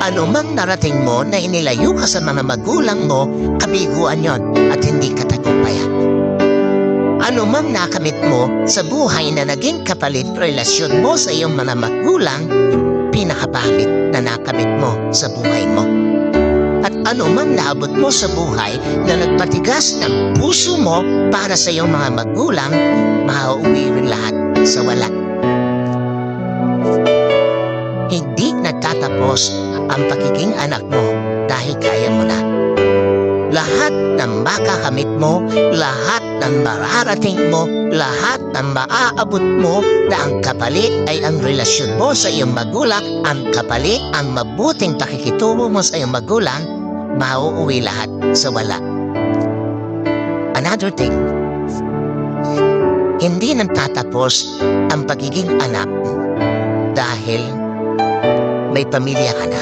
Ano mang narating mo na inilayo ka sa mga magulang mo, kabiguan yon at hindi katagumpayan. Ano mang nakamit mo sa buhay na naging kapalit relasyon mo sa iyong mga magulang, pinakapangit na nakamit mo sa buhay mo. At ano mang naabot mo sa buhay na nagpatigas ng puso mo para sa iyong mga magulang, mauuwi rin lahat sa wala. Hindi nagtatapos ang pagiging anak mo dahil kaya mo na. Lahat ng makakamit mo, lahat ng mararating mo, lahat ng maaabot mo na ang kapalit ay ang relasyon mo sa iyong magulang, ang kapalit ang mabuting pakikitungo mo sa iyong magulang, mauuwi lahat sa wala. Another thing, hindi nagtatapos ang pagiging anak dahil may pamilya ka na.